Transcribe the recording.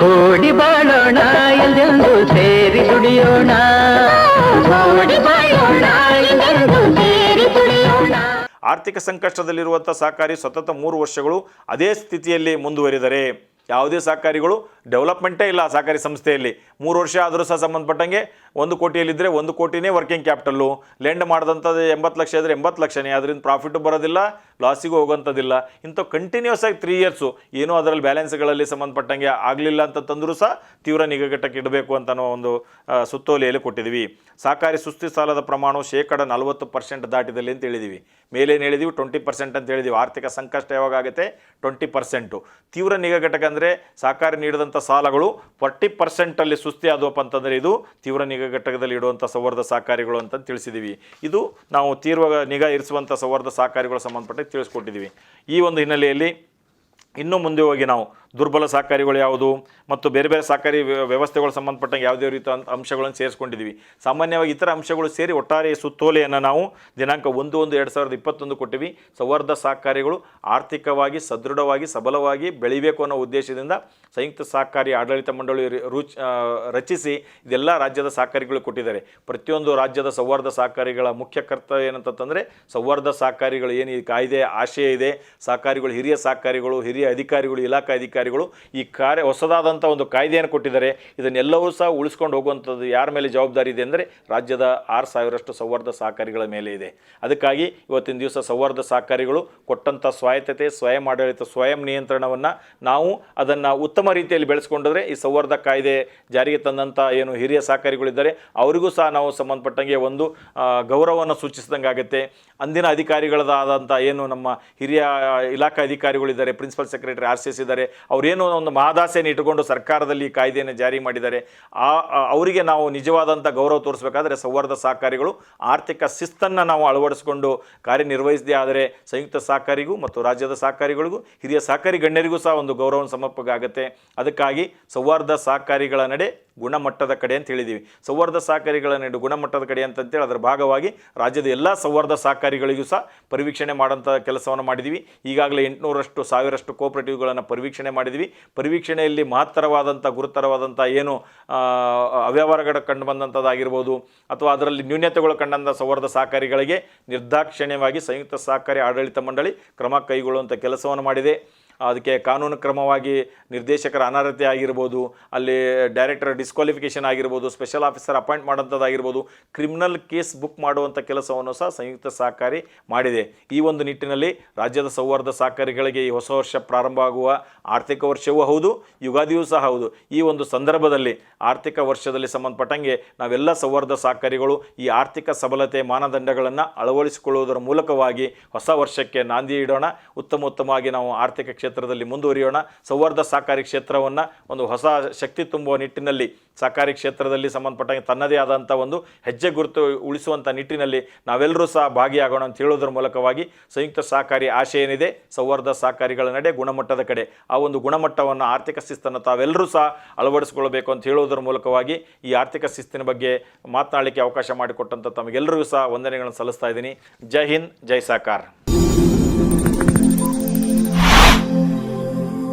ಕೂಡಿ ಬಾಳೋಣ ಎಲ್ಲೆಂದು ಸೇರಿ ದುಡಿಯೋಣ. ಕೋಡಿ ಬಾಳೋಣ ಎಲ್ಲೆಂದು ಸೇರಿ ದುಡಿಯೋಣ. ಆರ್ಥಿಕ ಸಂಕಷ್ಟದಲ್ಲಿರುವಂಥ ಸಹಕಾರಿ ಸತತ ಮೂರು ವರ್ಷಗಳು ಅದೇ ಸ್ಥಿತಿಯಲ್ಲಿ ಮುಂದುವರಿದರೆ ಯಾವುದೇ ಸಹಕಾರಿಗಳು ಡೆವಲಪ್ಮೆಂಟೇ ಇಲ್ಲ ಆ ಸಹಕಾರಿ ಸಂಸ್ಥೆಯಲ್ಲಿ. ಮೂರು ವರ್ಷ ಆದರೂ ಸಹ ಸಂಬಂಧಪಟ್ಟಂಗೆ ಒಂದು ಕೋಟಿಯಲ್ಲಿದ್ದರೆ ಒಂದು ಕೋಟಿನೇ ವರ್ಕಿಂಗ್ ಕ್ಯಾಪಿಟಲ್ಲು ಲೆಂಡ್ ಮಾಡಿದಂಥದ್ದು ಎಂಬತ್ತು ಲಕ್ಷ ಇದ್ದರೆ ಎಂಬತ್ತು ಲಕ್ಷನೇ ಅದರಿಂದ ಪ್ರಾಫಿಟ್ ಬರೋದಿಲ್ಲ. ಲಾಸಿಗೂ ಹೋಗೋಂಥದ್ದಿಲ್ಲ ಇಂಥ ಕಂಟಿನ್ಯೂಸ್ ಆಗಿ ತ್ರೀ ಇಯರ್ಸು ಏನೋ ಅದರಲ್ಲಿ ಬ್ಯಾಲೆನ್ಸ್ಗಳಲ್ಲಿ ಸಂಬಂಧಪಟ್ಟಂಗೆ ಆಗಲಿಲ್ಲ ಅಂತ ತಂದರೂ ಸಹ ತೀವ್ರ ನಿಗಘಟ್ಟಕ್ಕೆ ಇಡಬೇಕು ಅಂತ ನಾವು ಒಂದು ಸುತ್ತೋಲೆಯಲ್ಲಿ ಕೊಟ್ಟಿದ್ದೀವಿ ಸಹಕಾರಿ ಸುಸ್ತಿ ಸಾಲದ ಪ್ರಮಾಣವು ಶೇಕಡ ನಲವತ್ತು ಪರ್ಸೆಂಟ್ ದಾಟಿದಲ್ಲಿ ಅಂತ ಹೇಳಿದ್ದೀವಿ ಮೇಲೇನು ಹೇಳಿದೀವಿ? ಟ್ವೆಂಟಿ ಪರ್ಸೆಂಟ್ ಅಂತ ಹೇಳಿದೀವಿ. ಆರ್ಥಿಕ ಸಂಕಷ್ಟ ಯಾವಾಗ ಆಗುತ್ತೆ? ಟ್ವೆಂಟಿ ಪರ್ಸೆಂಟು ತೀವ್ರ ನಿಗಘಟಕ ಅಂದರೆ ಸಹಕಾರಿ ನೀಡಿದಂಥ ಸಾಲಗಳು ಫಾರ್ಟಿ ಪರ್ಸೆಂಟಲ್ಲಿ ಸುಸ್ತಿ ಆದವಪ್ಪ ಅಂತಂದರೆ ಇದು ತೀವ್ರ ನಿಗಘಟಕದಲ್ಲಿ ಇಡುವಂಥ ಸೌಹಾರ್ದ ಸಹಕಾರಿಗಳು ಅಂತ ತಿಳಿಸಿದ್ದೀವಿ ಇದು ನಾವು ತೀವ್ರ ನಿಗಾ ಇರಿಸುವಂಥ ಸೌಹಾರ್ದ ಸಹಕಾರಿಗಳು ಸಂಬಂಧಪಟ್ಟ ತಿಳಿಸ್ಕೊಟ್ಟಿದ್ದೀವಿ. ಈ ಒಂದು ಹಿನ್ನೆಲೆಯಲ್ಲಿ ಇನ್ನೂ ಮುಂದೆ ಹೋಗಿ ನಾವು ದುರ್ಬಲ ಸಹಕಾರಿಗಳು ಯಾವುದು ಮತ್ತು ಬೇರೆ ಬೇರೆ ಸಹಕಾರಿ ವ್ಯ- ವ್ಯವಸ್ಥೆಗಳು ಸಂಬಂಧಪಟ್ಟಂಗೆ ಯಾವುದೇ ರೀತಿ ಅಂಶಗಳನ್ನು ಸೇರಿಸ್ಕೊಂಡಿದ್ದೀವಿ. ಸಾಮಾನ್ಯವಾಗಿ ಇತರ ಅಂಶಗಳು ಸೇರಿ ಒಟ್ಟಾರೆ ಸುತ್ತೋಲೆಯನ್ನು ನಾವು ದಿನಾಂಕ ಒಂದು ಒಂದು ಎರಡು ಸಾವಿರದ ಇಪ್ಪತ್ತೊಂದು ಕೊಟ್ಟಿವಿ. ಸೌಹಾರ್ದ ಸಹಕಾರಿಗಳು ಆರ್ಥಿಕವಾಗಿ ಸದೃಢವಾಗಿ ಸಬಲವಾಗಿ ಬೆಳಿಬೇಕು ಅನ್ನೋ ಉದ್ದೇಶದಿಂದ ಸಂಯುಕ್ತ ಸಹಕಾರಿ ಆಡಳಿತ ಮಂಡಳಿ ರುಚ್ ರಚಿಸಿ ಇದೆಲ್ಲ ರಾಜ್ಯದ ಸಹಕಾರಿಗಳು ಕೊಟ್ಟಿದ್ದಾರೆ. ಪ್ರತಿಯೊಂದು ರಾಜ್ಯದ ಸೌಹಾರ್ದ ಸಹಕಾರಿಗಳ ಮುಖ್ಯ ಕರ್ತವ್ಯ ಏನಂತಂದರೆ ಸೌಹಾರ್ದ ಸಹಕಾರಿಗಳು ಏನು ಈ ಕಾಯ್ದೆ ಆಶಯ ಇದೆ. ಸಹಕಾರಿಗಳು ಹಿರಿಯ ಸಹಕಾರಿಗಳು, ಹಿರಿಯ ಅಧಿಕಾರಿಗಳು, ಇಲಾಖಾ ಅಧಿಕಾರಿಗಳು ಈ ಕಾರ್ಯ ಹೊಸದಾದಂಥ ಒಂದು ಕಾಯ್ದೆಯನ್ನು ಕೊಟ್ಟಿದ್ದಾರೆ. ಇದನ್ನೆಲ್ಲವೂ ಸಹ ಉಳಿಸ್ಕೊಂಡು ಹೋಗುವಂಥದ್ದು ಯಾರ ಮೇಲೆ ಜವಾಬ್ದಾರಿ ಇದೆ ಅಂದರೆ ರಾಜ್ಯದ ಆರು ಸಾವಿರಷ್ಟು ಸೌಹಾರ್ದ ಸಹಕಾರಿಗಳ ಮೇಲೆ ಇದೆ. ಅದಕ್ಕಾಗಿ ಇವತ್ತಿನ ದಿವಸ ಸೌಹಾರ್ದ ಸಹಕಾರಿಗಳು ಕೊಟ್ಟಂಥ ಸ್ವಾಯತ್ತತೆ, ಸ್ವಯಂ ಆಡಳಿತ, ಸ್ವಯಂ ನಿಯಂತ್ರಣವನ್ನು ನಾವು ಅದನ್ನು ಉತ್ತಮ ರೀತಿಯಲ್ಲಿ ಬೆಳೆಸ್ಕೊಂಡಿದ್ರೆ ಈ ಸೌಹಾರ್ದ ಕಾಯ್ದೆ ಜಾರಿಗೆ ತಂದಂಥ ಏನು ಹಿರಿಯ ಸಹಕಾರಿಗಳಿದ್ದಾರೆ, ಅವರಿಗೂ ಸಹ ನಾವು ಸಂಬಂಧಪಟ್ಟಂಗೆ ಒಂದು ಗೌರವವನ್ನು ಸೂಚಿಸಿದಂಗೆ ಆಗುತ್ತೆ. ಅಂದಿನ ಅಧಿಕಾರಿಗಳದಾದಂಥ ಏನು ನಮ್ಮ ಹಿರಿಯ ಇಲಾಖಾ ಅಧಿಕಾರಿಗಳಿದ್ದಾರೆ, principal secretary R C S ಇದ್ದಾರೆ ಅವರೇನೋ ಒಂದು ಮಹದಾಸೆಯನ್ನು ಇಟ್ಟುಕೊಂಡು ಸರ್ಕಾರದಲ್ಲಿ ಈ ಕಾಯ್ದೆಯನ್ನು ಜಾರಿ ಮಾಡಿದ್ದಾರೆ. ಆ ಅವರಿಗೆ ನಾವು ನಿಜವಾದಂಥ ಗೌರವ ತೋರಿಸಬೇಕಾದ್ರೆ ಸೌಹಾರ್ದ ಸಹಕಾರಿಗಳು, ಆರ್ಥಿಕ ಶಿಸ್ತನ್ನು ನಾವು ಅಳವಡಿಸಿಕೊಂಡು ಕಾರ್ಯನಿರ್ವಹಿಸದೇ ಆದರೆ ಸಂಯುಕ್ತ ಸಹಕಾರಿಗೂ ಮತ್ತು ರಾಜ್ಯದ ಸಹಕಾರಿಗಳಿಗೂ, ಹಿರಿಯ ಸಹಕಾರಿ ಗಣ್ಯರಿಗೂ ಸಹ ಒಂದು ಗೌರವ ಸಮರ್ಪಕಾಗತ್ತೆ ಅದಕ್ಕಾಗಿ ಸೌಹಾರ್ದ ಸಹಕಾರಿಗಳ ನಡೆ ಗುಣಮಟ್ಟದ ಕಡೆ ಅಂತ ಹೇಳಿದ್ದೀವಿ. ಸೌಹಾರ್ದ ಸಹಕಾರಿಗಳ ನಡೆ ಗುಣಮಟ್ಟದ ಕಡೆ ಅಂತಂತೇಳಿ ಅದರ ಭಾಗವಾಗಿ ರಾಜ್ಯದ ಎಲ್ಲ ಸೌಹಾರ್ದ ಸಹಕಾರಿಗಳಿಗೂ ಸಹ ಪರಿವೀಕ್ಷಣೆ ಮಾಡೋಂಥ ಕೆಲಸವನ್ನು ಮಾಡಿದ್ದೀವಿ. ಈಗಾಗಲೇ ಎಂಟುನೂರಷ್ಟು ಸಾವಿರಷ್ಟು ಕೋಆಪರೇಟಿವ್ಗಳನ್ನು ಪರಿವೀಕ್ಷಣೆ ಮಾಡಿದ್ದೀವಿ ಪರಿವೀಕ್ಷಣೆಯಲ್ಲಿ ಮಹತ್ತರವಾದಂಥ ಗುರುತರವಾದಂಥ ಏನು ಅವ್ಯವಹಾರಗಳು ಕಂಡು ಬಂದಂಥದ್ದಾಗಿರ್ಬೋದು, ಅಥವಾ ಅದರಲ್ಲಿ ನ್ಯೂನತೆಗಳು ಕಂಡಂಥ ಸೌಹಾರ್ದ ಸಹಕಾರಿಗಳಿಗೆ ನಿರ್ದಾಕ್ಷಿಣ್ಯವಾಗಿ ಸಂಯುಕ್ತ ಸಹಕಾರಿ ಆಡಳಿತ ಮಂಡಳಿ ಕ್ರಮ ಕೈಗೊಳ್ಳುವಂಥ ಕೆಲಸವನ್ನು ಮಾಡಿದೆ. ಅದಕ್ಕೆ ಕಾನೂನು ಕ್ರಮವಾಗಿ ನಿರ್ದೇಶಕರ ಅನರ್ಹತೆ ಆಗಿರ್ಬೋದು, ಅಲ್ಲಿ ಡೈರೆಕ್ಟರ್ ಡಿಸ್ಕ್ವಾಲಿಫಿಕೇಷನ್ ಆಗಿರ್ಬೋದು ಸ್ಪೆಷಲ್ ಆಫೀಸರ್ ಅಪಾಯಿಂಟ್ ಮಾಡೋಂಥದ್ದಾಗಿರ್ಬೋದು ಕ್ರಿಮಿನಲ್ ಕೇಸ್ ಬುಕ್ ಮಾಡುವಂಥ ಕೆಲಸವನ್ನು ಸಹ ಸಂಯುಕ್ತ ಸಹಕಾರಿ ಮಾಡಿದೆ. ಈ ಒಂದು ನಿಟ್ಟಿನಲ್ಲಿ ರಾಜ್ಯದ ಸೌಹಾರ್ದ ಸಹಕಾರಿಗಳಿಗೆ ಈ ಹೊಸ ವರ್ಷ ಪ್ರಾರಂಭ ಆಗುವ ಆರ್ಥಿಕ ವರ್ಷವೂ ಹೌದು, ಯುಗಾದಿಯೂ ಸಹ ಹೌದು. ಈ ಒಂದು ಸಂದರ್ಭದಲ್ಲಿ ಆರ್ಥಿಕ ವರ್ಷದಲ್ಲಿ ಸಂಬಂಧಪಟ್ಟಂಗೆ ನಾವೆಲ್ಲ ಸೌಹಾರ್ದ ಸಹಕಾರಿಗಳು ಈ ಆರ್ಥಿಕ ಸಬಲತೆ ಮಾನದಂಡಗಳನ್ನು ಅಳವಡಿಸಿಕೊಳ್ಳುವುದರ ಮೂಲಕವಾಗಿ ಹೊಸ ವರ್ಷಕ್ಕೆ ನಾಂದಿ ಇಡೋಣ. ಉತ್ತಮ ಉತ್ತಮವಾಗಿ ನಾವು ಆರ್ಥಿಕ ಕ್ಷೇತ್ರದಲ್ಲಿ ಮುಂದುವರಿಯೋಣ. ಸೌಹಾರ್ದ ಸಹಕಾರಿ ಕ್ಷೇತ್ರವನ್ನು ಒಂದು ಹೊಸ ಶಕ್ತಿ ತುಂಬುವ ನಿಟ್ಟಿನಲ್ಲಿ, ಸಹಕಾರಿ ಕ್ಷೇತ್ರದಲ್ಲಿ ಸಂಬಂಧಪಟ್ಟಂಗೆ ತನ್ನದೇ ಆದಂಥ ಒಂದು ಹೆಜ್ಜೆ ಗುರುತು ಉಳಿಸುವಂಥ ನಿಟ್ಟಿನಲ್ಲಿ ನಾವೆಲ್ಲರೂ ಸಹ ಭಾಗಿಯಾಗೋಣ ಅಂತ ಹೇಳೋದ್ರ ಮೂಲಕವಾಗಿ ಸಂಯುಕ್ತ ಸಹಕಾರಿ ಆಶಯ ಏನಿದೆ, ಸೌಹಾರ್ದ ಸಹಕಾರಿಗಳ ನಡೆ ಗುಣಮಟ್ಟದ ಕಡೆ ಆ ಒಂದು ಗುಣಮಟ್ಟವನ್ನು ಆರ್ಥಿಕ ಶಿಸ್ತನ್ನು ತಾವೆಲ್ಲರೂ ಸಹ ಅಳವಡಿಸಿಕೊಳ್ಬೇಕು ಅಂತ ಹೇಳೋದ್ರ ಮೂಲಕವಾಗಿ ಈ ಆರ್ಥಿಕ ಶಿಸ್ತಿನ ಬಗ್ಗೆ ಮಾತನಾಡಲಿಕ್ಕೆ ಅವಕಾಶ ಮಾಡಿಕೊಟ್ಟಂಥ ತಮಗೆಲ್ಲರಿಗೂ ಸಹ ವಂದನೆಗಳನ್ನು ಸಲ್ಲಿಸ್ತಾ ಇದ್ದೀನಿ. ಜೈ ಹಿಂದ್, ಜೈ ಸಹಕಾರ.